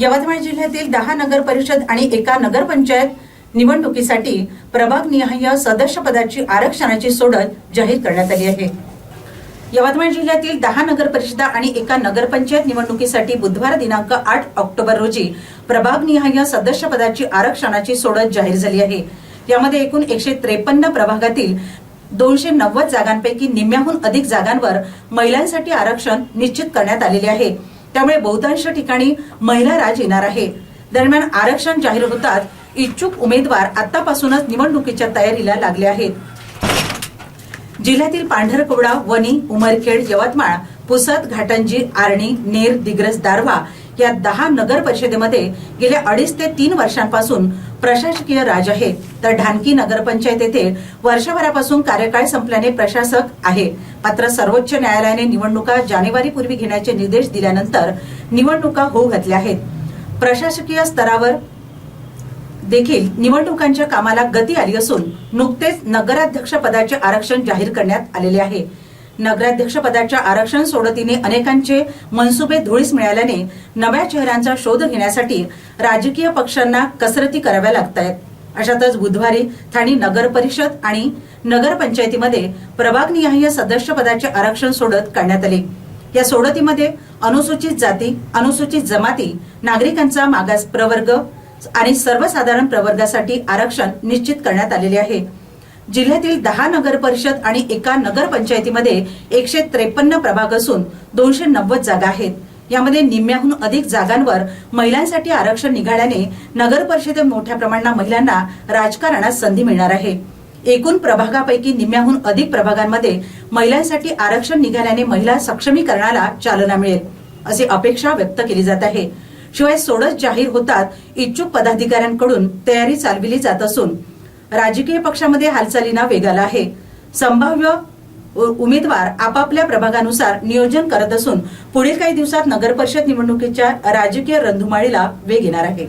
यवतमाळ जिल्ह्यातील दहा नगर परिषद आणि एका नगरपंचायत निवडणुकीसाठी प्रभाग निहाय सदस्य पदाची आरक्षणाची सोडत जाहीर करण्यात आली आहे. यवतमाळ जिल्ह्यातील दहा नगर परिषदा आणि एका नगरपंचायत निवडणुकीसाठी बुधवार दिनांक आठ ऑक्टोबर रोजी प्रभाग निहाय सदस्य पदाची आरक्षणाची सोडत जाहीर झाली आहे. यामध्ये एकूण एकशे त्रेपन्न प्रभागातील दोनशे नव्वद जागांपैकी निम्म्याहून अधिक जागांवर महिलांसाठी आरक्षण निश्चित करण्यात आलेले आहे. त्यामुळे बहुतांश ठिकाणी महिला राज येणार आहे. दरम्यान आरक्षण जाहीर होतात इच्छुक उमेदवार आतापासूनच निवडणुकीच्या तयारीला लागले आहेत. जिल्ह्यातील पांढरकवडा वणी उमरखेड यवतमाळ पुसद घाटंजी आर्णी नेर दिग्रस दारव्हा या दहा नगर परिषदेमध्ये गेल्या अडीच ते तीन वर्षांपासून प्रशासकीय राज आहे. तर ढानकी नगरपंचायत येथे वर्षभरापासून कार्यकाळ संपल्याने प्रशासक आहे. मात्र सर्वोच्च न्यायालयाने निवडणुका जानेवारीपूर्वी घेण्याचे निर्देश दिल्यानंतर निवडणुका होऊ घातल्या आहेत. प्रशासकीय स्तरावर देखील निवडणुकांच्या कामाला गती आली असून नुकतेच नगराध्यक्ष पदाचे आरक्षण जाहीर करण्यात आलेले आहे. नगराध्यक्षपदाच्या आरक्षण सोडतीने अनेकांचे मनसुबे धुळीस मिळाल्याने नव्या चेहऱ्यांचा शोध घेण्यासाठी राजकीय पक्षांना कसरती कराव्या लागत आहेत अशातच बुधवारी ठाणे नगर परिषद आणि नगरपंचायतीमध्ये प्रभागनिहाय सदस्य पदाचे आरक्षण सोडत काढण्यात आले. या सोडतीमध्ये अनुसूचित जाती अनुसूचित जमाती नागरिकांचा मागास प्रवर्ग आणि सर्वसाधारण प्रवर्गासाठी आरक्षण निश्चित करण्यात आलेले आहे. जिल्ह्यातील दहा नगर परिषद आणि एका नगरपंचायतीमध्ये एकशे त्रेपन्न प्रभाग असून दोनशे नव्वद जागा आहेत. यामध्ये निम्म्याहून अधिक जागांवर महिलांसाठी आरक्षण निघाल्याने नगर परिषदेत मोठ्या प्रमाणात महिलांना राजकारणात संधी मिळणार आहे. एकूण प्रभागापैकी निम्म्याहून अधिक प्रभागांमध्ये महिलांसाठी आरक्षण निघाल्याने महिला सक्षमीकरणाला चालना मिळेल अशी अपेक्षा व्यक्त केली जात आहे. शिवाय सोडत जाहीर होतात इच्छुक पदाधिकाऱ्यांकडून तयारी चालविली जात असून राजकीय पक्षामध्ये हालचालींना वेग आला आहे. संभाव्य उ- उमेदवार आपापल्या प्रभागानुसार नियोजन करत असून पुढील काही दिवसात नगरपरिषद निवडणुकीच्या राजकीय रंधुमाळीला वेग येणार आहे.